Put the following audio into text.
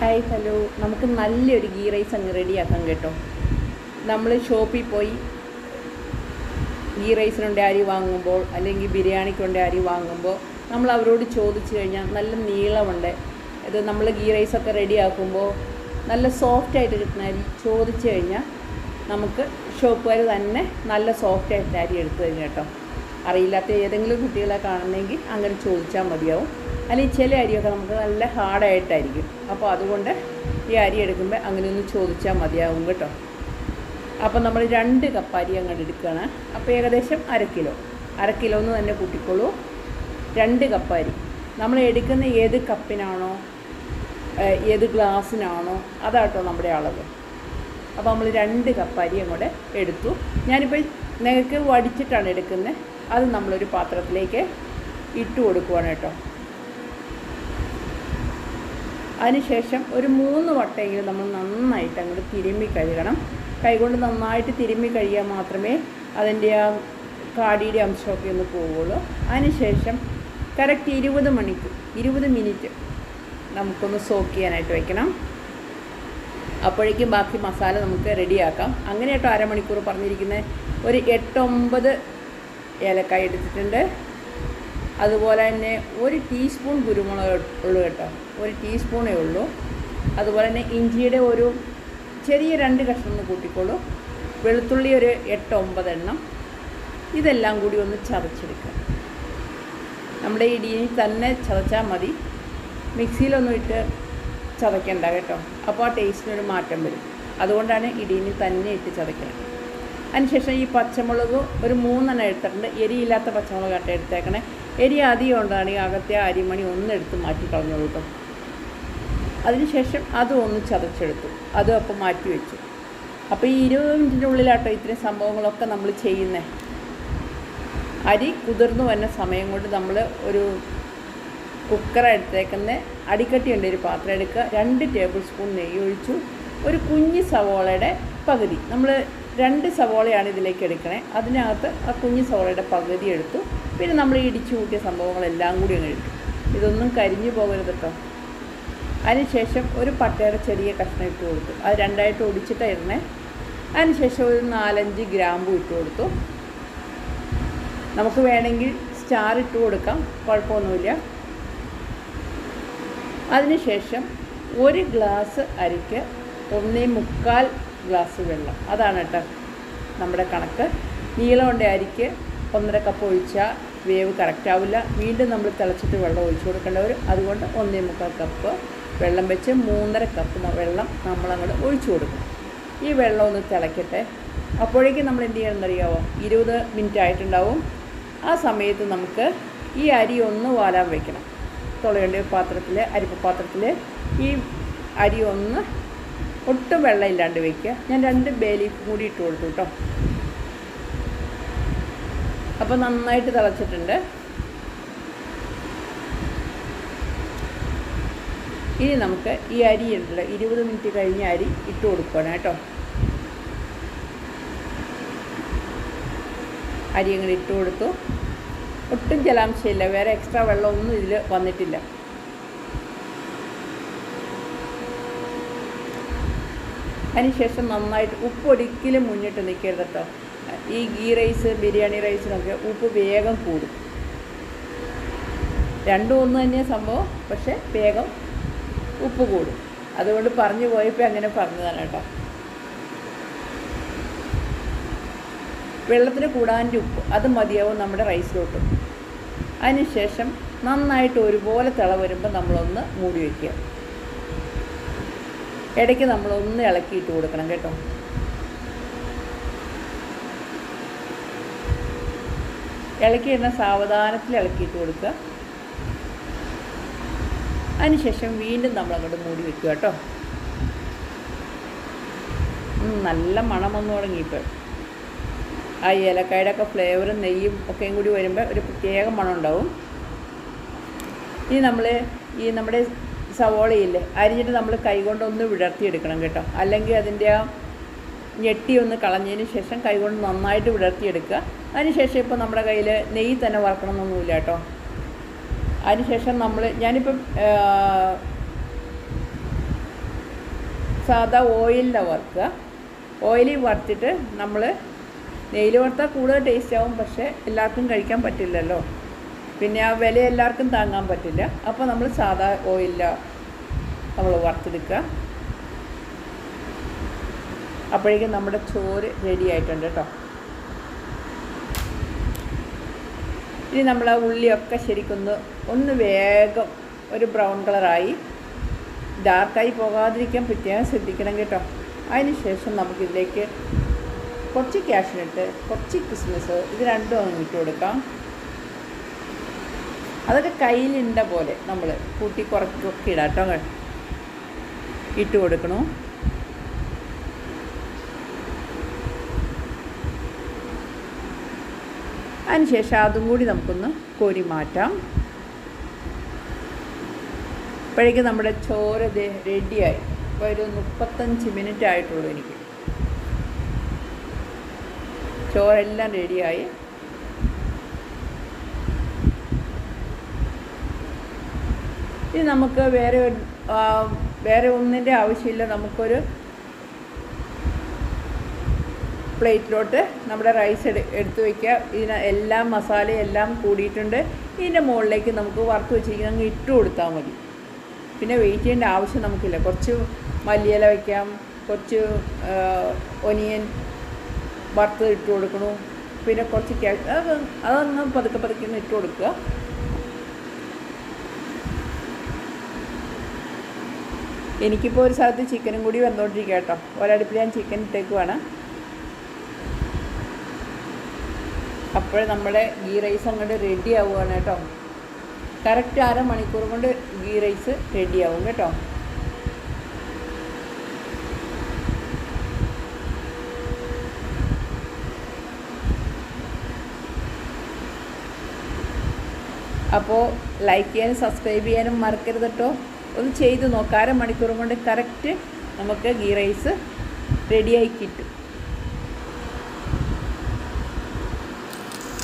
Hi hello നമുക്ക് നല്ലൊരു ghee rice അങ്ങ് റെഡിയാക്കാം കേട്ടോ. നമ്മൾ ഷോപ്പിൽ പോയി ഗീ റൈസിനുണ്ട് അരി വാങ്ങുമ്പോൾ അല്ലെങ്കിൽ ബിരിയാണിക്കുണ്ട് അരി വാങ്ങുമ്പോൾ നമ്മൾ അവരോട് ചോദിച്ചു കഴിഞ്ഞാൽ നല്ല നീളമുണ്ട്. ഇത് നമ്മൾ ഗീ റൈസൊക്കെ റെഡിയാക്കുമ്പോൾ നല്ല സോഫ്റ്റായിട്ട് കിട്ടുന്ന അരി ചോദിച്ചു കഴിഞ്ഞാൽ നമുക്ക് ഷോപ്പുകാർ തന്നെ നല്ല സോഫ്റ്റായിട്ട് അരി എടുത്തു തരും കേട്ടോ. അറിയില്ലാത്ത ഏതെങ്കിലും കുട്ടികളെ കാണുന്നെങ്കിൽ അങ്ങനെ ചോദിച്ചാൽ മതിയാവും. അല്ലെങ്കിൽ ചില അരിയൊക്കെ നമുക്ക് നല്ല ഹാർഡായിട്ടായിരിക്കും അപ്പോൾ അതുകൊണ്ട് ഈ അരി എടുക്കുമ്പോൾ അങ്ങനെ ഒന്ന് ചോദിച്ചാൽ മതിയാവും കേട്ടോ. അപ്പോൾ നമ്മൾ രണ്ട് കപ്പ് അരി അങ്ങോട്ട് എടുക്കുകയാണ് അപ്പോൾ ഏകദേശം അര കിലോ. അര കിലോ എന്ന് തന്നെ കൂട്ടിക്കോളൂ. രണ്ട് കപ്പ് അരി. നമ്മൾ എടുക്കുന്ന ഏത് കപ്പിനാണോ ഏത് ഗ്ലാസ്സിനാണോ അതാട്ടോ നമ്മുടെ അളവ്. അപ്പോൾ നമ്മൾ രണ്ട് കപ്പ് അരി അങ്ങോട്ട് എടുത്തു. ഞാനിപ്പോൾ നിങ്ങൾക്ക് വടിച്ചിട്ടാണ് എടുക്കുന്നത് അത് നമ്മളൊരു പാത്രത്തിലേക്ക് ഇട്ട് കൊടുക്കുവാണ് കേട്ടോ. അതിനുശേഷം ഒരു മൂന്ന് വട്ടമെങ്കിലും നമ്മൾ നന്നായിട്ട് അങ്ങോട്ട് തിരുമ്മി കഴുകണം. കൈകൊണ്ട് നന്നായിട്ട് തിരുമ്മി കഴുകിയാൽ മാത്രമേ അതിന്റെ ആ കാടിയുടെ അംശമൊക്കെ ഒന്ന് പോവുള്ളൂ അതിനുശേഷം കറക്റ്റ് ഇരുപത് മണിക്കൂർ ഇരുപത് മിനിറ്റ് നമുക്കൊന്ന് സോക്ക് ചെയ്യാനായിട്ട് വയ്ക്കണം അപ്പോഴേക്കും ബാക്കി മസാല നമുക്ക് റെഡിയാക്കാം. അങ്ങനെ കേട്ടോ അരമണിക്കൂർ പറഞ്ഞിരിക്കുന്നത്. ഒരു എട്ടൊമ്പത് ഏലക്കായ എടുത്തിട്ടുണ്ട്. അതുപോലെ തന്നെ ഒരു ടീസ്പൂൺ കുരുമുളക് ഉള്ളൂ കേട്ടോ. ഒരു ടീസ്പൂണേ ഉള്ളൂ. അതുപോലെ തന്നെ ഇഞ്ചിയുടെ ഒരു ചെറിയ രണ്ട് കഷ്ണം ഒന്ന് കൂട്ടിക്കോളൂ. വെളുത്തുള്ളി ഒരു എട്ട് ഒമ്പത് എണ്ണം. ഇതെല്ലാം കൂടി ഒന്ന് ചതച്ചെടുക്കുക. നമ്മുടെ ഇടിയിൽ തന്നെ ചതച്ചാൽ മതി. മിക്സിയിലൊന്നും ഇട്ട് ചതയ്ക്കണ്ട കേട്ടോ. അപ്പോൾ ആ ടേസ്റ്റിനൊരു മാറ്റം വരും. അതുകൊണ്ടാണ് ഇടിയിൽ തന്നെ ഇട്ട് ചതയ്ക്കുന്നത് അതിനുശേഷം ഈ പച്ചമുളക് ഒരു മൂന്നെണ്ണം എടുത്തിട്ടുണ്ട്. എരിയില്ലാത്ത പച്ചമുളകായിട്ട് എടുത്തേക്കണേ. എരി അധികം ഉണ്ടാണെങ്കിൽ അകത്തെ അരിമണി ഒന്നെടുത്ത് മാറ്റിക്കളഞ്ഞു കേട്ടോ. അതിനുശേഷം അതും ഒന്ന് ചതച്ചെടുത്തു. അതും അപ്പം മാറ്റി വെച്ചു. അപ്പോൾ ഈ ഇരുപത് മിനിറ്റിന്റെ ഉള്ളിലാട്ടോ ഇത്രയും സംഭവങ്ങളൊക്കെ നമ്മൾ ചെയ്യുന്നത് അരി കുതിർന്നു വന്ന സമയം കൊണ്ട് നമ്മൾ ഒരു കുക്കർ എടുത്തേക്കുന്ന അടിക്കട്ടിയുണ്ട് ഒരു പാത്രം എടുക്കുക. രണ്ട് ടേബിൾ സ്പൂൺ നെയ്യ് ഒഴിച്ചു. ഒരു കുഞ്ഞ് സവോളയുടെ പകുതി. നമ്മൾ രണ്ട് സവോളയാണ് ഇതിലേക്ക് എടുക്കണേ. അതിനകത്ത് ആ കുഞ്ഞ് സവോളയുടെ പകുതി എടുത്തു. പിന്നെ നമ്മൾ ഇടിച്ചു കൂട്ടിയ സംഭവങ്ങളെല്ലാം കൂടി അങ്ങ് ഇട്ടു ഇതൊന്നും കരിഞ്ഞു പോകരുത് കേട്ടോ അതിനുശേഷം ഒരു പട്ടയുടെ ചെറിയ കഷ്ണം ഇട്ട് കൊടുത്തു. അത് രണ്ടായിട്ട് ഒടിച്ചിട്ടായിരുന്നേ അതിനുശേഷം ഒരു നാലഞ്ച് ഗ്രാമ്പു ഇട്ട് കൊടുത്തു. നമുക്ക് വേണമെങ്കിൽ സ്റ്റാർ ഇട്ട് കൊടുക്കാം. കുഴപ്പമൊന്നുമില്ല. അതിനുശേഷം ഒരു ഗ്ലാസ് അരിക്ക് ഒന്നേ മുക്കാൽ ഗ്ലാസ് വെള്ളം. അതാണ് കേട്ടോ നമ്മുടെ കണക്ക്. നീളമുണ്ട് അരിക്ക് ഒന്നര കപ്പ് ഒഴിച്ചാൽ വേവ് കറക്റ്റ് ആവില്ല. വീണ്ടും നമ്മൾ തിളച്ചിട്ട് വെള്ളം ഒഴിച്ചു കൊടുക്കേണ്ടവർ അതുകൊണ്ട് ഒന്നേ മുക്കാൽ കപ്പ് വെള്ളം വെച്ച് മൂന്നര കപ്പ് വെള്ളം നമ്മളങ്ങോട്ട് ഒഴിച്ചു കൊടുക്കും. ഈ വെള്ളം ഒന്ന് തിളയ്ക്കട്ടെ അപ്പോഴേക്കും നമ്മൾ എന്ത് ചെയ്യണമെന്നറിയാമോ ഇരുപത് മിനിറ്റ് ആയിട്ടുണ്ടാവും. ആ സമയത്ത് നമുക്ക് ഈ അരി ഒന്ന് വാലാൻ വെക്കണം. തുളയേണ്ട പാത്രത്തിൽ അരിപ്പ പാത്രത്തിൽ ഈ അരി ഒന്ന് ഒട്ടും വെള്ളം ഇല്ലാണ്ട് വെക്കുക. ഞാൻ രണ്ട് ബേലീഫ് കൂടി ഇട്ട് കൊടുത്തു കേട്ടോ അപ്പോൾ നന്നായിട്ട് തിളച്ചിട്ടുണ്ട്. ഇനി നമുക്ക് ഈ അരി ഉണ്ടല്ലോ ഇരുപത് മിനിറ്റ് കഴിഞ്ഞ അരി ഇട്ട് കൊടുക്കണം കേട്ടോ. അരി അങ്ങനെ ഇട്ട് കൊടുത്തു. ഒട്ടും ജലാംശമില്ല വേറെ എക്സ്ട്രാ വെള്ളമൊന്നും ഇതിൽ വന്നിട്ടില്ല. അതിനുശേഷം നന്നായിട്ട് ഉപ്പ് ഒരിക്കലും മുന്നിട്ട് നിൽക്കരുത് കേട്ടോ. ഈ ഗീ റൈസ് ബിരിയാണി റൈസിനൊക്കെ ഉപ്പ് വേഗം കൂടും. രണ്ടും ഒന്ന് തന്നെ സംഭവം പക്ഷേ വേഗം ഉപ്പ് കൂടും. അതുകൊണ്ട് പറഞ്ഞു പോയപ്പോൾ അങ്ങനെ പറഞ്ഞതാണ് കേട്ടോ. വെള്ളത്തിന് കൂടാന്റെ ഉപ്പ് അത് മതിയാവും നമ്മുടെ റൈസിലോട്ട്. അതിനുശേഷം നന്നായിട്ട് ഒരുപോലെ തിള വരുമ്പോൾ നമ്മളൊന്ന് മൂടി വയ്ക്കുക ഇടയ്ക്ക് നമ്മളൊന്ന് ഇളക്കിയിട്ട് കൊടുക്കണം കേട്ടോ. ഇളക്കി എന്ന സാവധാനത്തിൽ ഇളക്കിയിട്ട് കൊടുക്കുക. അതിനുശേഷം വീണ്ടും നമ്മൾ അങ്ങോട്ട് മൂടി വെക്കുക കേട്ടോ. നല്ല മണം വന്നു തുടങ്ങി ഇപ്പോൾ. ആ ഏലക്കായുടെ ഒക്കെ ഫ്ലേവറും നെയ്യും ഒക്കെയും കൂടി വരുമ്പോൾ ഒരു പ്രത്യേക മണം ഉണ്ടാവും. ഇനി നമ്മൾ ഈ നമ്മുടെ സവോളയില്ലേ അരിഞ്ഞിട്ട് നമ്മൾ കൈകൊണ്ടൊന്ന് വിടർത്തിയെടുക്കണം കേട്ടോ. അല്ലെങ്കിൽ അതിന്റെ ആ ഞെട്ടി ഒന്ന് കളഞ്ഞതിന് ശേഷം കൈകൊണ്ട് നന്നായിട്ട് വിടർത്തിയെടുക്കുക. അതിനുശേഷം ഇപ്പോൾ നമ്മുടെ കയ്യിൽ നെയ്യ് തന്നെ വറക്കണമെന്നൊന്നുമില്ല കേട്ടോ. അതിനുശേഷം നമ്മൾ ഞാനിപ്പം സാധാ ഓയിലിലാണ് വറുക്കുക. ഓയിലിൽ വറുത്തിട്ട് നമ്മൾ നെയ്യിൽ വറുത്താൽ കൂടുതൽ ടേസ്റ്റ് ആവും പക്ഷേ എല്ലാവർക്കും കഴിക്കാൻ പറ്റില്ലല്ലോ. പിന്നെ ആ വില എല്ലാവർക്കും താങ്ങാൻ പറ്റില്ല. അപ്പോൾ നമ്മൾ സാധാ ഓയിലിലാണ് നമ്മൾ വറുത്തെടുക്കുക. അപ്പോഴേക്കും നമ്മുടെ ചോറ് റെഡി ആയിട്ടുണ്ട് കേട്ടോ. ഇനി നമ്മൾ ആ ഉള്ളിയൊക്കെ ശരിക്കൊന്ന് ഒന്ന് വേഗം ഒരു ബ്രൗൺ കളറായി. ഡാർക്കായി പോകാതിരിക്കാൻ പ്രത്യേകം ശ്രദ്ധിക്കണം കേട്ടോ. അതിന് ശേഷം നമുക്കിതിലേക്ക് കുറച്ച് ക്യാഷിനിട്ട് കുറച്ച് ക്രിസ്മസ് ഇത് രണ്ടും അങ്ങ് ഇട്ട് കൊടുക്കാം. അതൊക്കെ കയ്യിലുണ്ട പോലെ നമ്മൾ കൂട്ടി കുറച്ചൊക്കെ ഇടാം കേട്ടോ. ഇട്ട് കൊടുക്കണു. അതിനുശേഷം അതും കൂടി നമുക്കൊന്ന് കോരി മാറ്റാം. അപ്പോഴേക്കും നമ്മുടെ ചോര റെഡിയായി. ഇപ്പോൾ ഒരു മുപ്പത്തഞ്ച് മിനിറ്റ് ആയിട്ടുള്ളൂ എനിക്ക്. ചോറെല്ലാം റെഡിയായി. ഇനി നമുക്ക് വേറെ വേറെ ഒന്നിന്റെ ആവശ്യമില്ല. നമുക്കൊരു പ്ലേറ്റിലോട്ട് നമ്മുടെ റൈസ് എടു എടുത്ത് വയ്ക്കുക ഇതിന് എല്ലാം മസാലയും എല്ലാം കൂടിയിട്ടുണ്ട്. ഇതിന്റെ മുകളിലേക്ക് നമുക്ക് വറുത്ത് വെച്ചിരിക്കുന്ന അങ്ങ് ഇട്ട് കൊടുത്താൽ മതി. പിന്നെ വെയിറ്റ് ചെയ്യേണ്ട ആവശ്യം നമുക്കില്ല. കുറച്ച് മല്ലിയില വയ്ക്കാം കുറച്ച് ഒനിയൻ വറുത്ത് ഇട്ട് കൊടുക്കണു. പിന്നെ കുറച്ച് ക്യാ അത് അതൊന്ന് പതുക്കെ പതുക്കെ ഒന്ന് ഇട്ട് കൊടുക്കുക. എനിക്കിപ്പോൾ ഒരു സ്ഥലത്ത് ചിക്കനും കൂടി വന്നുകൊണ്ടിരിക്കുക കേട്ടോ. ഒരടുപ്പിൽ ഞാൻ ചിക്കൻ ഇട്ടേക്കുവാണ്. അപ്പോൾ നമ്മുടെ ഗീ റൈസ് അങ്ങോട്ട് റെഡി ആവുകയാണ് കേട്ടോ. കറക്റ്റ് അര മണിക്കൂർ കൊണ്ട് ഗീ റൈസ് റെഡി ആവും കേട്ടോ. അപ്പോൾ ലൈക്ക് ചെയ്യാനും സബ്സ്ക്രൈബ് ചെയ്യാനും മറക്കരുത് കേട്ടോ. ഒന്ന് ചെയ്ത് നോക്കാം. അര മണിക്കൂർ കൊണ്ട് കറക്റ്റ് നമുക്ക് ഗീ റൈസ് റെഡിയായി കിട്ടും.